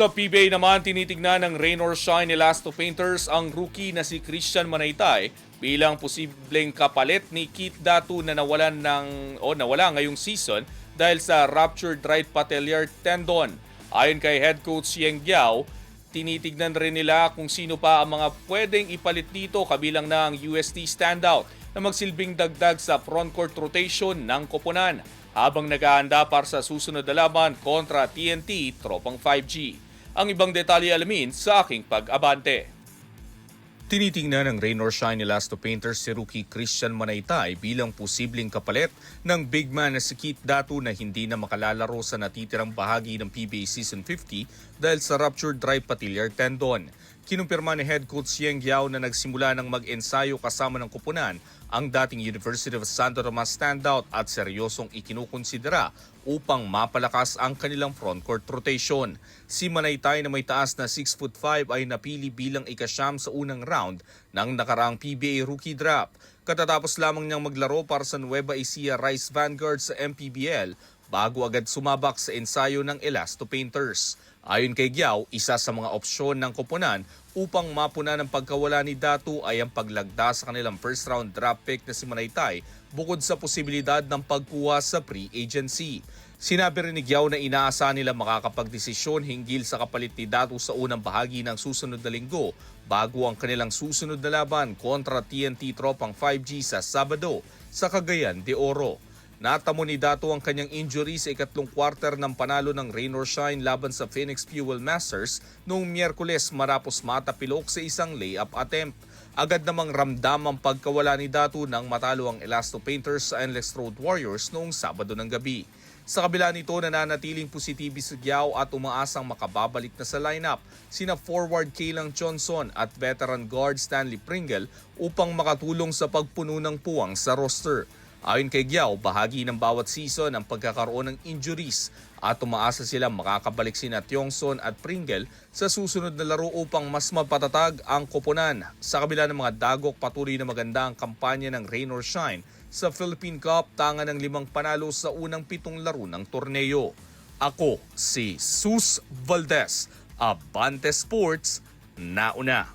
Sa PBA naman, tinitignan ng Rain or Shine Elasto Painters ang rookie na si Christian Manaytay bilang posibleng kapalit ni Keith Datu na nawalan ng o nawala ngayong season dahil sa ruptured right patellar tendon. Ayon kay head coach Yeng Giao, tinitignan rin nila kung sino pa ang mga pwedeng ipalit dito kabilang ng UST standout na magsilbing dagdag sa frontcourt rotation ng koponan habang nag-aanda para sa susunod na laban kontra TNT Tropang 5G. Ang ibang detalye alamin sa aking pag-abante. Tinitingnan ng Rain or Shine Elasto Painters si rookie Christian Manaytay bilang posibleng kapalit ng big man na si Keith Datu na hindi na makalalaro sa natitirang bahagi ng PBA Season 50 dahil sa ruptured right patellar tendon. Kinumpirma ni head coach Yeng Yao na nagsimula ng mag-ensayo kasama ng kupunan ang dating University of Santo Tomas standout at seryosong ikinukonsidera upang mapalakas ang kanilang frontcourt rotation. Si Manaytay na may taas na 6'5 ay napili bilang ikasyam sa unang round ng nakaraang PBA rookie draft. Katatapos lamang niyang maglaro para sa Nueva Ecija Rice Vanguard sa MPBL bago agad sumabak sa ensayo ng Elasto Painters. Ayon kay Giao, isa sa mga opsyon ng koponan upang mapuna ng pagkawala ni Datu ay ang paglagda sa kanilang first round draft pick na si Manaytay bukod sa posibilidad ng pagkuha sa pre-agency. Sinabi rin ni Giao na inaasahan nila makakapagdesisyon hinggil sa kapalit ni Datu sa unang bahagi ng susunod na linggo bago ang kanilang susunod na laban kontra TNT Tropang 5G sa Sabado sa Cagayan de Oro. Natamo ni Dato ang kanyang injury sa ikatlong quarter ng panalo ng Rain or Shine laban sa Phoenix Fuel Masters noong Miyerkules marapos matapilok sa isang layup attempt. Agad namang ramdam ang pagkawala ni Dato nang matalo ang Elasto Painters sa Endless Road Warriors noong Sabado ng gabi. Sa kabila nito, nananatiling positibo si Giao at umaasang makababalik na sa lineup sina forward Kaylang Johnson at veteran guard Stanley Pringle upang makatulong sa pagpuno ng puwang sa roster. Ayon kay Giao, bahagi ng bawat season ang pagkakaroon ng injuries at umaasa silang makakabalik sina Tiongson at Pringle sa susunod na laro upang mas mapatatag ang koponan. Sa kabila ng mga dagok, patuloy na maganda ang kampanya ng Rain or Shine sa Philippine Cup tanga ng limang panalo sa unang pitong laro ng torneo. Ako si Sus Valdez, Abante Sports, nauna.